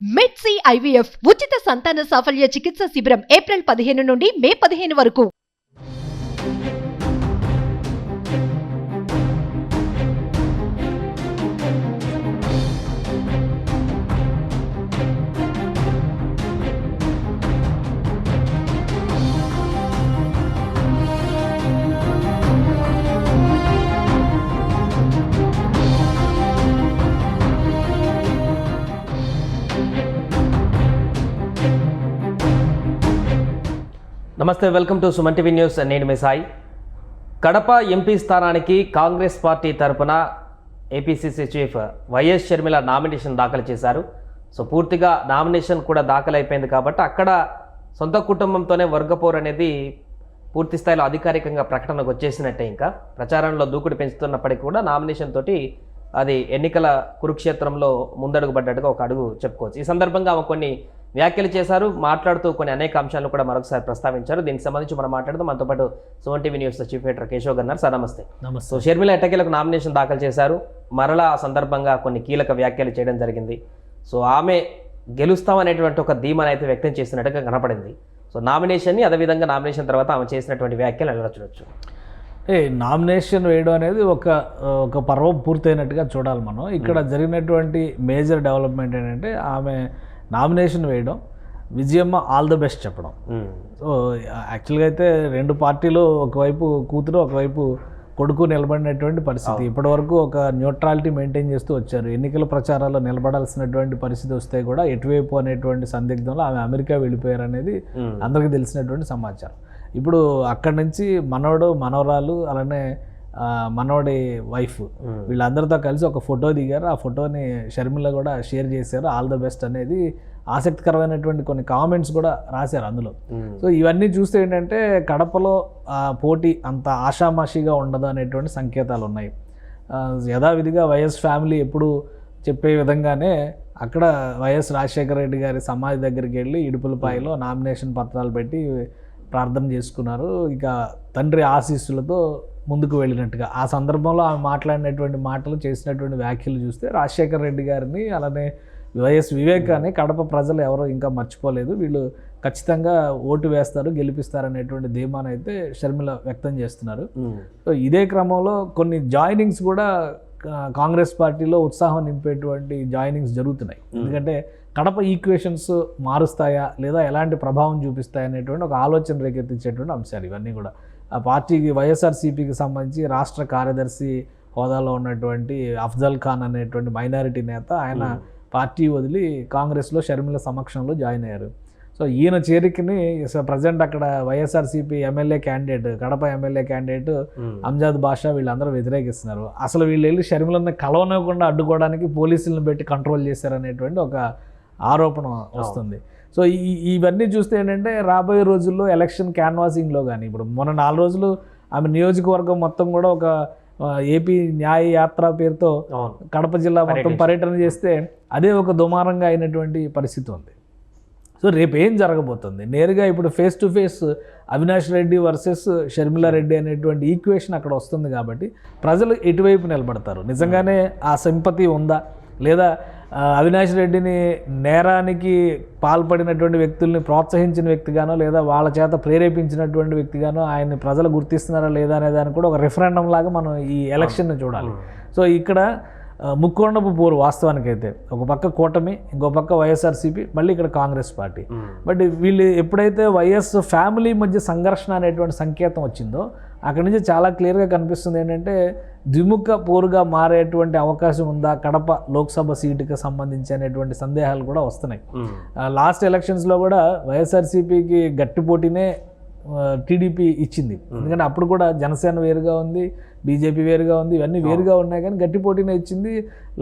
మెడ్సీ IVF ఉచిత సంతాన సాఫల్య చికిత్స శిబిరం ఏప్రిల్ పదిహేను నుండి మే పదిహేను వరకు. నమస్తే welcome to Suman TV news. నేను మీ సాయి. కడప ఎంపీ స్థానానికి కాంగ్రెస్ పార్టీ తరపున APCC chief YS Sharmila nomination దాఖలు చేశారు. సో పూర్తిగా నామినేషన్ కూడా దాఖలైపోయింది కాబట్టి అక్కడ సొంత కుటుంబంతోనే వర్గపోరు అనేది పూర్తి స్థాయిలో అధికారికంగా ప్రకటనకు వచ్చేసినట్టే ఇంకా. ప్రచారంలో దూకుడు పెంచుతున్నప్పటికీ కూడా నామినేషన్ తోటి అది ఎన్నికల కురుక్షేత్రంలో ముందడుగు పడ్డట్టుగా ఒక అడుగు చెప్పుకోవచ్చు. ఈ సందర్భంగా ఆమె కొన్ని వ్యాఖ్యలు చేశారు మాట్లాడుతూ కొన్ని అనేక అంశాలను కూడా మరొకసారి ప్రస్తావించారు. దీనికి సంబంధించి మనం మాట్లాడుతూ మనతో పాటు Suman TV news chief editor Keshav Gannaru sir నమస్తే. నమస్తే. సో షర్మిల ఎట్టకేలకు నామినేషన్ దాఖలు చేశారు. మరలా ఆ సందర్భంగా కొన్ని కీలక వ్యాఖ్యలు చేయడం జరిగింది. సో ఆమె గెలుస్తామనేటువంటి ఒక ధీమాను అయితే వ్యక్తం చేసినట్టుగా కనపడింది. సో నామినేషన్ని అదేవిధంగా నామినేషన్ తర్వాత ఆమె చేసినటువంటి వ్యాఖ్యలు ఎలా చూడొచ్చు ఏ నామినేషన్ వేయడం అనేది ఒక ఒక పర్వం పూర్తయినట్టుగా చూడాలి మనం. ఇక్కడ జరిగినటువంటి మేజర్ డెవలప్మెంట్ ఏంటంటే ఆమె నామినేషన్ వేయడం విజయమ్మ ఆల్ ద బెస్ట్ చెప్పడం. సో యాక్చువల్గా అయితే రెండు పార్టీలు ఒకవైపు కూతురు ఒకవైపు కొడుకు నిలబడినటువంటి పరిస్థితి. ఇప్పటివరకు ఒక న్యూట్రాలిటీ మెయింటైన్ చేస్తూ వచ్చారు. ఎన్నికల ప్రచారాల్లో నిలబడాల్సినటువంటి పరిస్థితి వస్తే కూడా ఎటువైపు అనేటువంటి సందిగ్ధంలో ఆమె అమెరికా వెళ్ళిపోయారు అనేది. అందరికీ తెలిసినటువంటి సమాచారం. ఇప్పుడు అక్కడి నుంచి మనవడు మనవరాలు అలానే ఆ, మనవడి వైఫ్. వీళ్ళందరితో కలిసి ఒక ఫోటో దిగారు. ఆ ఫోటోని షర్మిల కూడా షేర్ చేశారు. ఆల్ ద బెస్ట్ అనేది ఆసక్తికరమైనటువంటి కొన్ని కామెంట్స్ కూడా రాశారు అందులో. సో ఇవన్నీ చూస్తే ఏంటంటే కడపలో పోటీ అంత ఆషామాషిగా ఉండదు అనేటువంటి సంకేతాలు ఉన్నాయి. యథావిధిగా వైఎస్ ఫ్యామిలీ ఎప్పుడు చెప్పే విధంగానే అక్కడ వైఎస్ రాజశేఖర రెడ్డి గారి సమాధి దగ్గరికి వెళ్ళి ఇడుపులపాయలో నామినేషన్ పత్రాలు పెట్టి ప్రార్థన చేసుకున్నారు. ఇక తండ్రి ఆశీస్సులతో ముందుకు వెళ్ళినట్టుగా. ఆ సందర్భంలో ఆమె మాట్లాడినటువంటి మాటలు చేసినటువంటి వ్యాఖ్యలు చూస్తే రాజశేఖర రెడ్డి గారిని అలానే వైఎస్ వివేకాన్ని కడప ప్రజలు ఎవరో ఇంకా మర్చిపోలేదు. వీళ్ళు ఖచ్చితంగా ఓటు వేస్తారు గెలిపిస్తారు అనేటువంటి ధీమాను అయితే షర్మిల వ్యక్తం చేస్తున్నారు. సో ఇదే క్రమంలో కొన్ని జాయినింగ్స్ కూడా కాంగ్రెస్ పార్టీలో ఉత్సాహం నింపేటువంటి జాయినింగ్స్ జరుగుతున్నాయి. ఎందుకంటే కడప ఈక్వేషన్స్ మారుస్తాయా లేదా ఎలాంటి ప్రభావం చూపిస్తాయి అనేటువంటి ఒక ఆలోచన రేకెత్తించేటువంటి అంశాలు ఇవన్నీ కూడా. ఆ పార్టీకి వైఎస్ఆర్సీపీకి సంబంధించి రాష్ట్ర కార్యదర్శి హోదాలో ఉన్నటువంటి అఫ్జల్ ఖాన్ అనేటువంటి మైనారిటీ నేత ఆయన పార్టీ వదిలి కాంగ్రెస్లో షర్మిల సమక్షంలో జాయిన్ అయ్యారు. సో ఈయన చేరికని ప్రజెంట్ అక్కడ YSRCP MLA candidate Kadapa MLA candidate. Amzad Basha వీళ్ళందరూ వ్యతిరేకిస్తున్నారు. అసలు వీళ్ళు వెళ్ళి షర్మిలను కలవనివ్వకుండా అడ్డుకోవడానికి పోలీసులను పెట్టి కంట్రోల్ చేశారనేటువంటి ఒక ఆరోపణ వస్తుంది. సో ఈ ఇవన్నీ చూస్తే ఏంటంటే రాబోయే రోజుల్లో ఎలక్షన్ క్యాన్వాసింగ్లో కానీ ఇప్పుడు మొన్న నాలుగు రోజులు ఆమె నియోజకవర్గం మొత్తం కూడా ఒక ఏపీ న్యాయ యాత్ర పేరుతో కడప జిల్లా మొత్తం పర్యటన చేస్తే అదే ఒక దుమారంగా అయినటువంటి పరిస్థితి ఉంది. సో రేపు ఏం జరగబోతుంది? నేరుగా ఇప్పుడు face to face Avinash Reddy versus Sharmila Reddy అనేటువంటి ఈక్వేషన్ అక్కడ వస్తుంది కాబట్టి ప్రజలు ఎటువైపు నిలబడతారు? నిజంగానే ఆ సింపతి ఉందా? లేదా అవినాష్ రెడ్డిని నేరానికి పాల్పడినటువంటి వ్యక్తుల్ని ప్రోత్సహించిన వ్యక్తిగానో లేదా వాళ్ళ చేత ప్రేరేపించినటువంటి వ్యక్తిగానో ఆయన్ని ప్రజలు గుర్తిస్తున్నారా లేదా అనే దానికి కూడా ఒక రిఫరెండం లాగా మనం ఈ ఎలక్షన్ని చూడాలి. సో ఇక్కడ ముక్కోండపు పోరు వాస్తవానికైతే ఒక పక్క కూటమి ఇంకో పక్క వైఎస్ఆర్సీపీ మళ్ళీ ఇక్కడ కాంగ్రెస్ పార్టీ. బట్ వీళ్ళు ఎప్పుడైతే వైఎస్ ఫ్యామిలీ మధ్య సంఘర్షణ అనేటువంటి సంకేతం వచ్చిందో అక్కడి నుంచి చాలా క్లియర్గా కనిపిస్తుంది ఏంటంటే ద్విముఖ పోరుగా మారేటువంటి అవకాశం ఉందా? కడప లోక్సభ సీటుకి సంబంధించి అనేటువంటి సందేహాలు కూడా వస్తున్నాయి. లాస్ట్ ఎలక్షన్స్లో కూడా వైఎస్ఆర్సీపీకి గట్టి పోటీనే టీడీపీ ఇచ్చింది. ఎందుకంటే అప్పుడు కూడా జనసేన వేరుగా ఉంది బీజేపీ వేరుగా ఉంది ఇవన్నీ వేరుగా ఉన్నాయి. కానీ గట్టి పోటీనే ఇచ్చింది.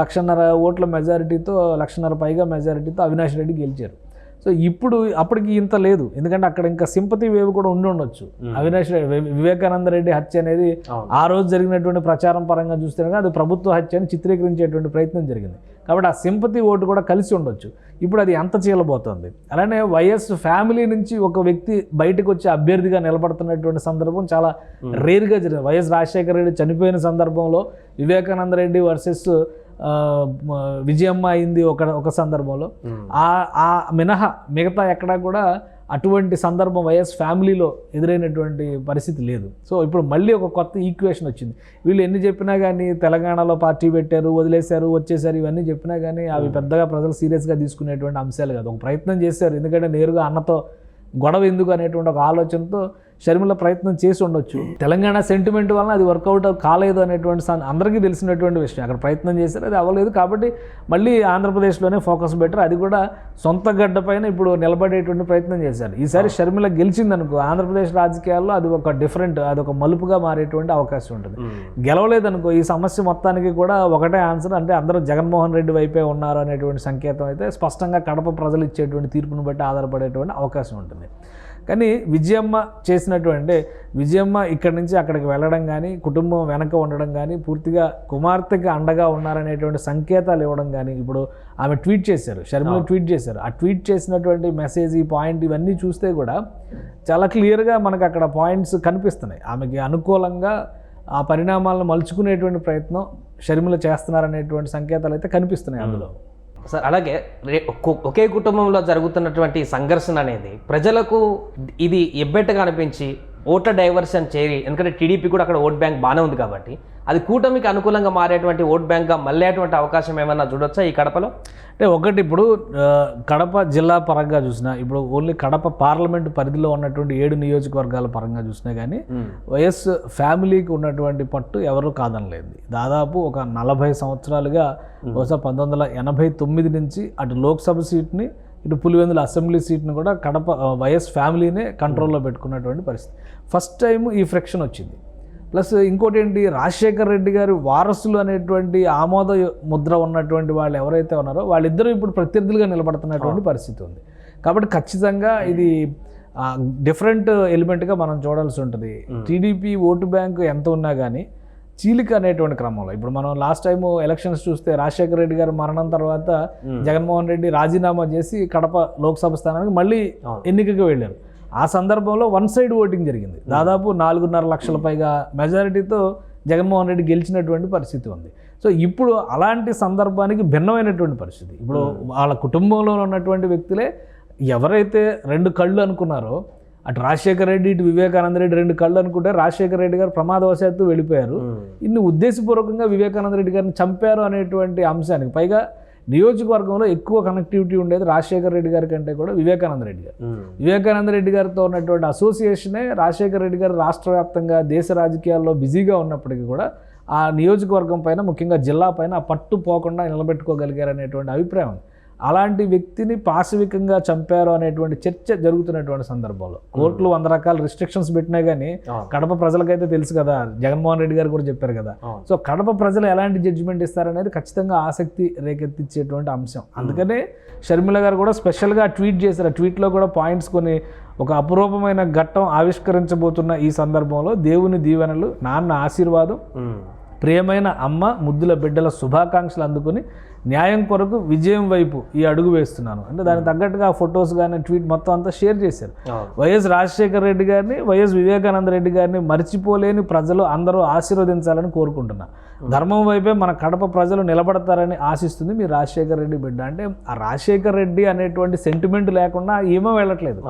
లక్షన్నర ఓట్ల మెజారిటీతో లక్షన్నర పైగా మెజారిటీతో అవినాష్ రెడ్డి గెలిచారు. సో ఇప్పుడు అప్పటికి ఇంత లేదు. ఎందుకంటే అక్కడ ఇంకా సింపతి వేవ్ కూడా ఉండి ఉండొచ్చు. అవినాష్ వివేకానంద రెడ్డి హత్య అనేది. ఆ రోజు జరిగినటువంటి ప్రచారం పరంగా చూస్తే అది ప్రభుత్వ హత్య అని చిత్రీకరించేటువంటి ప్రయత్నం జరిగింది. కాబట్టి ఆ సింపతి ఓటు కూడా కలిసి ఉండొచ్చు. ఇప్పుడు అది ఎంత చీలబోతోంది. అలానే వైఎస్ ఫ్యామిలీ నుంచి ఒక వ్యక్తి బయటకు వచ్చి అభ్యర్థిగా నిలబడుతున్నటువంటి సందర్భం చాలా రేర్గా జరిగింది. వైఎస్ రాజశేఖర రెడ్డి చనిపోయిన సందర్భంలో వివేకానంద రెడ్డి వర్సెస్ విజయమ్మ అయింది ఒక ఒక సందర్భంలో. ఆ ఆ మినహా మిగతా ఎక్కడా కూడా అటువంటి సందర్భం వైఎస్ ఫ్యామిలీలో ఎదురైనటువంటి పరిస్థితి లేదు. సో ఇప్పుడు మళ్ళీ ఒక కొత్త ఈక్వేషన్ వచ్చింది. వీళ్ళు ఎన్ని చెప్పినా కానీ తెలంగాణలో పార్టీ పెట్టారు వదిలేశారు వచ్చేసారు ఇవన్నీ చెప్పినా కానీ అవి పెద్దగా ప్రజలు సీరియస్గా తీసుకునేటువంటి అంశాలు కాదు. ఒక ప్రయత్నం చేశారు. ఎందుకంటే నేరుగా అన్నతో గొడవ ఎందుకు అనేటువంటి ఒక ఆలోచనతో షర్మిల ప్రయత్నం చేసి ఉండొచ్చు. తెలంగాణ సెంటిమెంట్ వలన అది వర్కౌట్ కాలేదు అనేటువంటి అందరికీ తెలిసినటువంటి విషయం. అక్కడ ప్రయత్నం చేశారు అది అవ్వలేదు కాబట్టి మళ్ళీ ఆంధ్రప్రదేశ్లోనే ఫోకస్ పెట్టారు అది కూడా సొంత గడ్డ పైన ఇప్పుడు నిలబడేటువంటి ప్రయత్నం చేశారు. ఈసారి షర్మిల గెలిచిందనుకో ఆంధ్రప్రదేశ్ రాజకీయాల్లో అది ఒక డిఫరెంట్ అది ఒక మలుపుగా మారేటువంటి అవకాశం ఉంటుంది. గెలవలేదనుకో ఈ సమస్య మొత్తానికి కూడా ఒకటే ఆన్సర్ అంటే అందరూ జగన్మోహన్ రెడ్డి వైపే ఉన్నారు అనేటువంటి సంకేతం అయితే స్పష్టంగా కడప ప్రజలు ఇచ్చేటువంటి తీర్పును బట్టి ఆధారపడేటువంటి అవకాశం ఉంటుంది. కానీ విజయమ్మ చేసినటువంటి విజయమ్మ ఇక్కడి నుంచి అక్కడికి వెళ్ళడం కానీ కుటుంబం వెనక ఉండడం కానీ పూర్తిగా కుమార్తెకి అండగా ఉన్నారనేటువంటి సంకేతాలు ఇవ్వడం కానీ ఇప్పుడు ఆమె ట్వీట్ చేశారు షర్మిల ట్వీట్ చేశారు. ఆ ట్వీట్ చేసినటువంటి మెసేజ్ ఈ పాయింట్ ఇవన్నీ చూస్తే కూడా చాలా క్లియర్గా మనకు అక్కడ పాయింట్స్ కనిపిస్తున్నాయి. ఆమెకి అనుకూలంగా ఆ పరిణామాలను మలుచుకునేటువంటి ప్రయత్నం షర్మిల చేస్తున్నారనేటువంటి సంకేతాలు అయితే కనిపిస్తున్నాయి అందులో. సార్ అలాగే ఒకే కుటుంబంలో జరుగుతున్నటువంటి సంఘర్షణ అనేది ప్రజలకు ఇది ఎబ్బెట్టగా అనిపించి ఓట్ల డైవర్షన్ చేరి ఎందుకంటే టీడీపీ కూడా అక్కడ ఓట్ బ్యాంక్ బాగానే ఉంది కాబట్టి అది కూటమికి అనుకూలంగా మారేటువంటి ఓట్ బ్యాంక్గా మళ్ళేటువంటి అవకాశం ఏమన్నా చూడొచ్చా ఈ కడపలో? అంటే ఒకటి ఇప్పుడు కడప జిల్లా పరంగా చూసినా ఇప్పుడు ఓన్లీ కడప పార్లమెంట్ పరిధిలో ఉన్నటువంటి ఏడు నియోజకవర్గాల పరంగా చూసినా కానీ వైఎస్ ఫ్యామిలీకి ఉన్నటువంటి పట్టు ఎవరు కాదనలేదు. దాదాపు ఒక నలభై సంవత్సరాలుగా బహుశా పంతొమ్మిది వందల ఎనభై తొమ్మిది నుంచి అటు లోక్సభ సీట్ని ఇటు పులివెందుల అసెంబ్లీ సీట్ని కూడా కడప వైఎస్ ఫ్యామిలీనే కంట్రోల్లో పెట్టుకున్నటువంటి పరిస్థితి. ఫస్ట్ టైం ఈ ఫ్రిక్షన్ వచ్చింది. ప్లస్ ఇంకోటి ఏంటి రాజశేఖర్ రెడ్డి గారి వారసులు అనేటువంటి ఆమోద ముద్ర ఉన్నటువంటి వాళ్ళు ఎవరైతే ఉన్నారో వాళ్ళిద్దరూ ఇప్పుడు ప్రత్యర్థులుగా నిలబడుతున్నటువంటి పరిస్థితి ఉంది. కాబట్టి ఖచ్చితంగా ఇది డిఫరెంట్ ఎలిమెంట్గా మనం చూడాల్సి ఉంటుంది. టీడీపీ ఓటు బ్యాంకు ఎంత ఉన్నా కానీ చీలిక అనేటువంటి క్రమంలో. ఇప్పుడు మనం లాస్ట్ టైం ఎలక్షన్స్ చూస్తే రాజశేఖర రెడ్డి గారి మరణం తర్వాత జగన్మోహన్ రెడ్డి రాజీనామా చేసి కడప లోక్సభ స్థానానికి మళ్ళీ. ఎన్నికకి వెళ్ళారు. ఆ సందర్భంలో వన్ సైడ్ ఓటింగ్ జరిగింది. దాదాపు నాలుగున్నర లక్షల పైగా మెజారిటీతో జగన్మోహన్ రెడ్డి గెలిచినటువంటి పరిస్థితి ఉంది. సో ఇప్పుడు అలాంటి సందర్భానికి భిన్నమైనటువంటి పరిస్థితి. ఇప్పుడు వాళ్ళ కుటుంబంలో ఉన్నటువంటి వ్యక్తులే ఎవరైతే రెండు కళ్ళు అనుకున్నారో అటు రాజశేఖర రెడ్డి ఇటు వివేకానంద రెడ్డి రెండు కళ్ళు అనుకుంటే రాజశేఖర రెడ్డి గారు ప్రమాదవశాత్తు వెళ్ళిపోయారు. ఇన్ని ఉద్దేశపూర్వకంగా వివేకానంద రెడ్డి గారిని చంపారు అనేటువంటి అంశానికి పైగా నియోజకవర్గంలో ఎక్కువ కనెక్టివిటీ ఉండేది రాజశేఖర రెడ్డి గారి కంటే కూడా వివేకానంద రెడ్డి గారు. వివేకానంద రెడ్డి గారితో ఉన్నటువంటి అసోసియేషనే రాజశేఖర రెడ్డి గారు రాష్ట్ర వ్యాప్తంగా దేశ రాజకీయాల్లో బిజీగా ఉన్నప్పటికీ కూడా ఆ నియోజకవర్గం పైన ముఖ్యంగా జిల్లా పైన పట్టు పోకుండా నిలబెట్టుకోగలిగారు అనేటువంటి అభిప్రాయం ఉంది. అలాంటి వ్యక్తిని పాశవికంగా చంపారు అనేటువంటి చర్చ జరుగుతున్నటువంటి సందర్భంలో. కోర్టులు వంద రకాల రిస్ట్రిక్షన్స్ పెట్టినా కానీ. కడప ప్రజలకైతే తెలుసు కదా జగన్మోహన్ రెడ్డి గారు కూడా చెప్పారు కదా. సో కడప ప్రజలు ఎలాంటి జడ్జిమెంట్ ఇస్తారనేది ఖచ్చితంగా ఆసక్తి రేకెత్తించేటువంటి అంశం. అందుకనే షర్మిల గారు కూడా స్పెషల్గా ట్వీట్ చేశారు. ట్వీట్లో కూడా పాయింట్స్ కొన్ని ఒక అపురూపమైన ఘట్టం ఆవిష్కరించబోతున్న ఈ సందర్భంలో దేవుని దీవెనలు నాన్న ఆశీర్వాదం ప్రియమైన అమ్మ ముద్దుల బిడ్డల శుభాకాంక్షలు అందుకుని న్యాయం కొరకు విజయం వైపు ఈ అడుగు వేస్తున్నాను. అంటే దానికి తగ్గట్టుగా ఆ ఫొటోస్ కానీ ట్వీట్ మొత్తం అంతా షేర్ చేశారు. వైఎస్ రాజశేఖర రెడ్డి గారిని వైఎస్ వివేకానంద రెడ్డి గారిని మర్చిపోలేని ప్రజలు అందరూ ఆశీర్వదించాలని కోరుకుంటున్నా. ధర్మం వైపే మన కడప ప్రజలు నిలబడతారని ఆశిస్తుంది మీ రాజశేఖర రెడ్డి బిడ్డ. అంటే ఆ రాజశేఖర రెడ్డి అనేటువంటి సెంటిమెంట్ లేకుండా ఏమో వెళ్ళట్లేదు.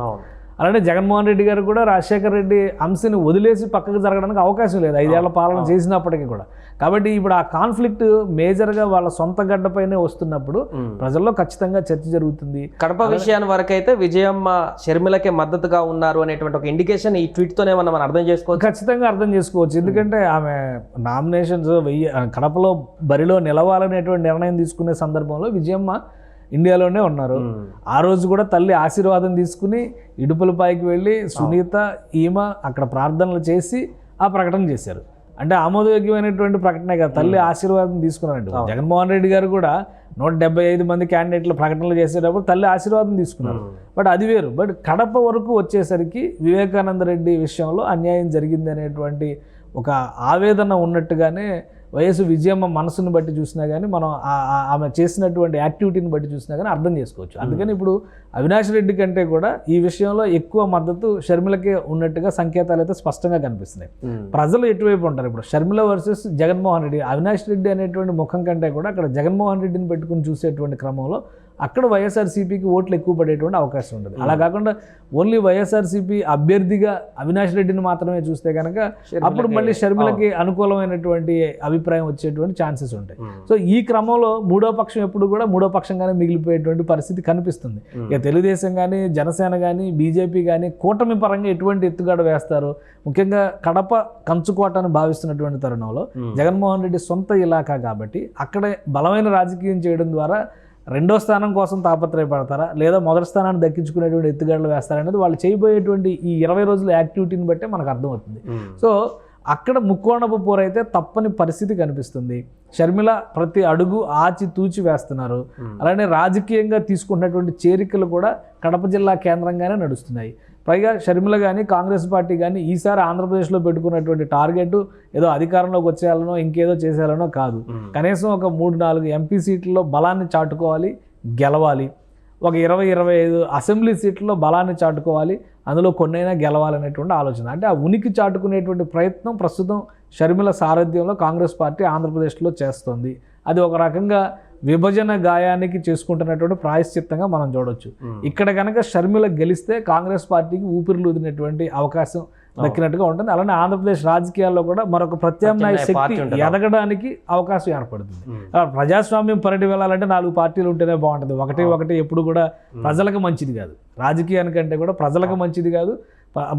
అలానే జగన్మోహన్ రెడ్డి గారు కూడా రాజశేఖర రెడ్డి అంశని వదిలేసి పక్కకు జరగడానికి అవకాశం లేదు. ఐదేళ్ళ పాలన చేసినప్పటికీ కూడా. కాబట్టి ఇప్పుడు ఆ కాన్ఫ్లిక్ట్ మేజర్గా వాళ్ళ సొంత గడ్డపైనే వస్తున్నప్పుడు ప్రజల్లో ఖచ్చితంగా చర్చ జరుగుతుంది. కడప విషయాన్ని వరకైతే విజయమ్మ షర్మిలకే మద్దతుగా ఉన్నారు అనేటువంటి ఒక ఇండికేషన్ ఈ ట్వీట్ తోనే మనం అర్థం చేసుకోవచ్చు. ఖచ్చితంగా అర్థం చేసుకోవచ్చు. ఎందుకంటే ఆమె నామినేషన్స్ వెయ్యి కడపలో బరిలో నిలవాలనేటువంటి నిర్ణయం తీసుకునే సందర్భంలో విజయమ్మ ఇండియాలోనే ఉన్నారు. ఆ రోజు కూడా తల్లి ఆశీర్వాదం తీసుకుని ఇడుపులపాయికి వెళ్ళి సునీత ఈమె అక్కడ ప్రార్థనలు చేసి ఆ ప్రకటన చేశారు. అంటే ఆమోదయోగ్యమైనటువంటి ప్రకటనే కదా తల్లి ఆశీర్వాదం తీసుకున్నారండి జగన్మోహన్ రెడ్డి గారు కూడా నూట డెబ్బై ఐదు మంది క్యాండిడేట్లు ప్రకటనలు చేసేటప్పుడు తల్లి ఆశీర్వాదం తీసుకున్నారు. బట్ అది వేరు. బట్ కడప వరకు వచ్చేసరికి వివేకానంద రెడ్డి విషయంలో అన్యాయం జరిగింది అనేటువంటి ఒక ఆవేదన ఉన్నట్టుగానే వైఎస్ విజయమ్మ మనసుని బట్టి చూసినా కానీ మనం ఆమె చేసినటువంటి యాక్టివిటీని బట్టి చూసినా కానీ అర్థం చేసుకోవచ్చు. అందుకని ఇప్పుడు అవినాష్ రెడ్డి కంటే కూడా ఈ విషయంలో ఎక్కువ మద్దతు షర్మిలకే ఉన్నట్టుగా సంకేతాలు అయితే స్పష్టంగా కనిపిస్తున్నాయి. ప్రజలు ఎటువైపు ఉంటారు? ఇప్పుడు షర్మిల వర్సెస్ జగన్మోహన్ రెడ్డి అవినాష్ రెడ్డి అనేటువంటి ముఖం కంటే కూడా అక్కడ జగన్మోహన్ రెడ్డిని పెట్టుకుని చూసేటువంటి క్రమంలో అక్కడ వైఎస్ఆర్సీపీకి ఓట్లు ఎక్కువ పడేటువంటి అవకాశం ఉంటుంది అలా కాకుండా ఓన్లీ వైఎస్ఆర్సీపీ అభ్యర్థిగా అవినాష్ రెడ్డిని మాత్రమే చూస్తే కనుక అప్పుడు మళ్ళీ షర్మిలకి అనుకూలమైనటువంటి అభిప్రాయం వచ్చేటువంటి ఛాన్సెస్ ఉంటాయి. సో ఈ క్రమంలో మూడో పక్షం ఎప్పుడు కూడా మూడో పక్షంగానే మిగిలిపోయేటువంటి పరిస్థితి కనిపిస్తుంది. ఇక తెలుగుదేశం కానీ జనసేన కానీ బీజేపీ కానీ కూటమి పరంగా ఎటువంటి ఎత్తుగడ వేస్తారు? ముఖ్యంగా కడప కంచుకోట అని భావిస్తున్నటువంటి తరుణంలో జగన్మోహన్ రెడ్డి సొంత ఇలాకా కాబట్టి అక్కడే బలమైన రాజకీయం చేయడం ద్వారా రెండో స్థానం కోసం తాపత్రయపడతారా? లేదా మొదటి స్థానాన్ని దక్కించుకునేటువంటి ఎత్తుగడలు వేస్తారనేది వాళ్ళు చేయబోయేటువంటి ఈ ఇరవై రోజుల యాక్టివిటీని బట్టే మనకు అర్థమవుతుంది. సో అక్కడ ముక్కోణపు పోరైతే తప్పని పరిస్థితి కనిపిస్తుంది. షర్మిల ప్రతి అడుగు ఆచి తూచి వేస్తున్నారు. అలానే రాజకీయంగా తీసుకున్నటువంటి చేరికలు కూడా కడప జిల్లా కేంద్రంగానే నడుస్తున్నాయి. పైగా షర్మిల కానీ కాంగ్రెస్ పార్టీ కానీ ఈసారి ఆంధ్రప్రదేశ్లో పెట్టుకున్నటువంటి టార్గెట్ ఏదో అధికారంలోకి వచ్చేయాలనో ఇంకేదో చేసేయాలనో కాదు. కనీసం ఒక మూడు నాలుగు ఎంపీ సీట్లలో బలాన్ని చాటుకోవాలి గెలవాలి. ఒక ఇరవై ఇరవై ఐదు అసెంబ్లీ సీట్లలో బలాన్ని చాటుకోవాలి అందులో కొన్నైనా గెలవాలనేటువంటి ఆలోచన. అంటే ఆ ఉనికి చాటుకునేటువంటి ప్రయత్నం ప్రస్తుతం షర్మిల సారథ్యంలో కాంగ్రెస్ పార్టీ ఆంధ్రప్రదేశ్లో చేస్తోంది. అది ఒక రకంగా విభజన గాయానికి చేసుకుంటున్నటువంటి ప్రాయశ్చిత్తంగా మనం చూడొచ్చు. ఇక్కడ కనుక షర్మిల గెలిస్తే కాంగ్రెస్ పార్టీకి ఊపిరిలూదినటువంటి అవకాశం దక్కినట్టుగా ఉంటుంది. అలానే ఆంధ్రప్రదేశ్ రాజకీయాల్లో కూడా మరొక ప్రత్యామ్నాయ శక్తి పార్టీ. ఎదగడానికి అవకాశం ఏర్పడుతుంది. ప్రజాస్వామ్యం పరిధి వెళ్ళాలంటే నాలుగు పార్టీలు ఉంటేనే బాగుంటుంది. ఒకటి ఒకటి ఎప్పుడు కూడా ప్రజలకు మంచిది కాదు. రాజకీయానికంటే కూడా ప్రజలకు మంచిది కాదు.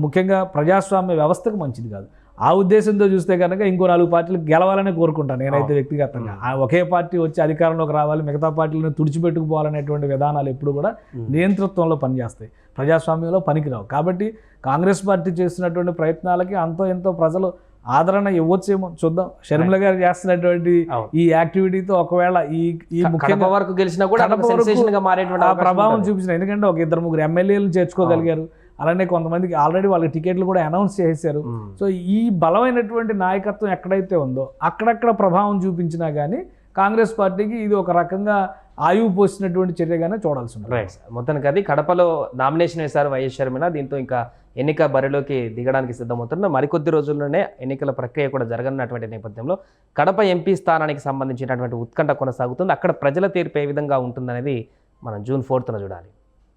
ముఖ్యంగా ప్రజాస్వామ్య వ్యవస్థకు మంచిది కాదు. ఆ ఉద్దేశంతో చూస్తే కనుక ఇంకో నాలుగు పార్టీలు గెలవాలని కోరుకుంటాను నేనైతే వ్యక్తిగతంగా. ఆ ఒకే పార్టీ వచ్చి అధికారంలోకి రావాలి మిగతా పార్టీలను తుడిచిపెట్టుకుపోవాలనేటువంటి విధానాలు ఎప్పుడు కూడా నియంతృత్వంలో పనిచేస్తాయి. ప్రజాస్వామ్యంలో పనికిరావు. కాబట్టి కాంగ్రెస్ పార్టీ చేస్తున్నటువంటి ప్రయత్నాలకి అంతో ఎంతో ప్రజలు ఆదరణ ఇవ్వచ్చేమో. చూద్దాం. షర్మిల గారు చేస్తున్నటువంటి. ఈ యాక్టివిటీతో ఒకవేళ ఈ ఈ ముఖ్యంగా వరకు గెలిచినా కూడా ప్రభావం. చూపించిన. ఎందుకంటే ఒక ఇద్దరు ముగ్గురు ఎమ్మెల్యేలు చేర్చుకోగలిగారు. అలానే కొంతమందికి ఆల్రెడీ వాళ్ళకి టికెట్లు కూడా అనౌన్స్ చేశారు. సో ఈ బలమైనటువంటి నాయకత్వం ఎక్కడైతే ఉందో అక్కడక్కడ ప్రభావం చూపించినా కానీ కాంగ్రెస్ పార్టీకి ఇది ఒక రకంగా ఆయువు పోసినటువంటి చర్యగానే చూడాల్సి రైట్ సార్ మొత్తానికి అది కడపలో నామినేషన్ వేశారు వైఎస్ షర్మిల. దీంతో ఇంకా ఎన్నిక బరిలోకి దిగడానికి సిద్ధమవుతున్న మరికొద్ది రోజుల్లోనే ఎన్నికల ప్రక్రియ కూడా జరగనున్నటువంటి నేపథ్యంలో కడప ఎంపీ స్థానానికి సంబంధించినటువంటి ఉత్కంఠ కొనసాగుతుంది. అక్కడ ప్రజల తీర్పు ఏ విధంగా ఉంటుందనేది మనం జూన్ ఫోర్త్న చూడాలి.